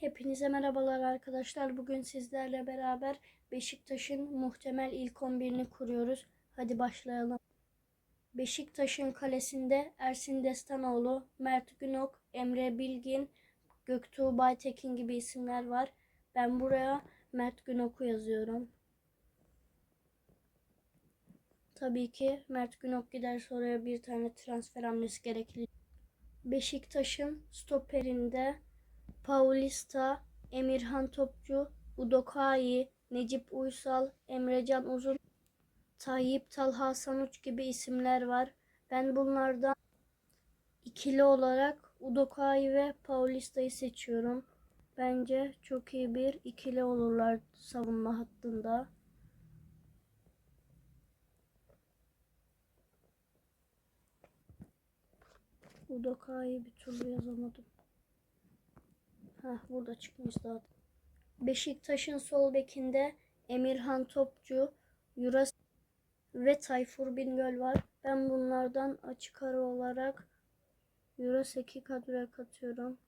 Hepinize merhabalar arkadaşlar. Bugün sizlerle beraber Beşiktaş'ın muhtemel ilk 11'ini kuruyoruz. Hadi başlayalım. Beşiktaş'ın kalesinde Ersin Destanoğlu, Mert Günok, Emre Bilgin, Göktuğ Baytekin gibi isimler var. Ben buraya Mert Günok'u yazıyorum. Tabii ki Mert Günok giderse oraya bir tane transfer hamlesi gerekli. Beşiktaş'ın stoperinde Paulista, Emirhan Topçu, Udokai, Necip Uysal, Emrecan Uzun, Tayyip Talha Sanuç gibi isimler var. Ben bunlardan ikili olarak Udokai ve Paulista'yı seçiyorum. Bence çok iyi bir ikili olurlar savunma hattında. Udokai'yi bir türlü yazamadım. Heh, burada çıkmış zaten. Beşiktaş'ın sol bekinde Emirhan Topçu, Yuras ve Tayfur Bingöl var. Ben bunlardan açık ara olarak Yurasek'i kadroya katıyorum.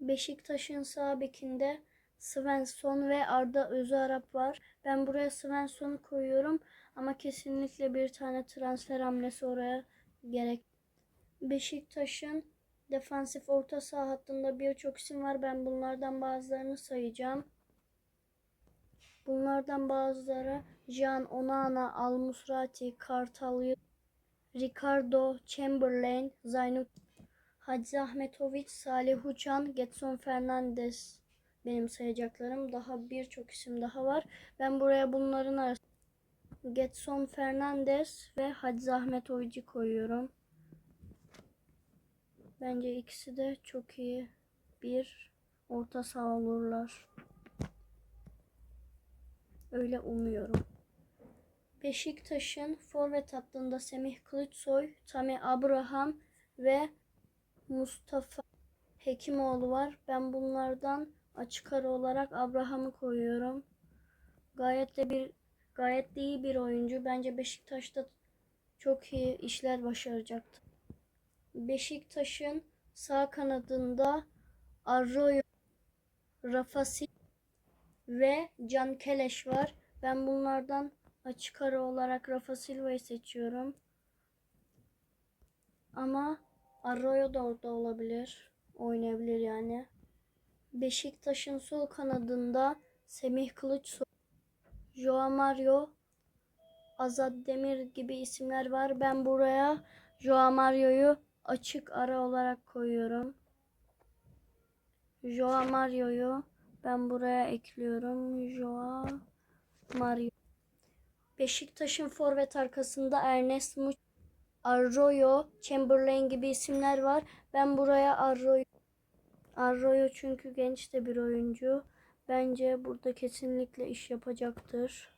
Beşiktaş'ın sağ bekinde Svensson ve Arda Özarap var. Ben buraya Svensson'u koyuyorum ama kesinlikle bir tane transfer hamlesi oraya gerek. Beşiktaş'ın defansif orta saha hattında birçok isim var. Ben bunlardan bazılarını sayacağım. Bunlardan bazıları Can Onana, Al Musrati, Kartal, Ricardo, Chamberlain, Zaynut, Hacı Ahmetoviç, Salih Uçan, Getson Fernandes benim sayacaklarım. Daha birçok isim daha var. Ben buraya bunların arasında Getson Fernandes ve Hacı Ahmetoviç'i koyuyorum. Bence ikisi de çok iyi bir orta saha olurlar. Öyle umuyorum. Beşiktaş'ın forvet hattında Semih Kılıçsoy, Tami Abraham ve Mustafa Hekimoğlu var. Ben bunlardan açık ara olarak Abraham'ı koyuyorum. Gayet de bir gayet de iyi bir oyuncu. Bence Beşiktaş'ta çok iyi işler başaracaktır. Beşiktaş'ın sağ kanadında Arroyo, Rafa Sil- ve Can Keleş var. Ben bunlardan açık ara olarak Rafa Silva'yı seçiyorum. Ama Arroyo da orada olabilir. Oynayabilir yani. Beşiktaş'ın sol kanadında Semih Kılıçsoy, Joao Mario, Azad Demir gibi isimler var. Ben buraya Joao Mario'yu açık ara olarak koyuyorum. Joao Mario'yu ben buraya ekliyorum. Joao Mario. Beşiktaş'ın forvet arkasında Ernest Muç, Arroyo, Chamberlain gibi isimler var. Ben buraya Arroyo Arroyo çünkü genç de bir oyuncu. Bence burada kesinlikle iş yapacaktır.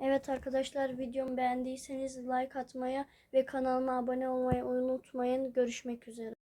Evet arkadaşlar videomu beğendiyseniz like atmayı ve kanalıma abone olmayı unutmayın. Görüşmek üzere.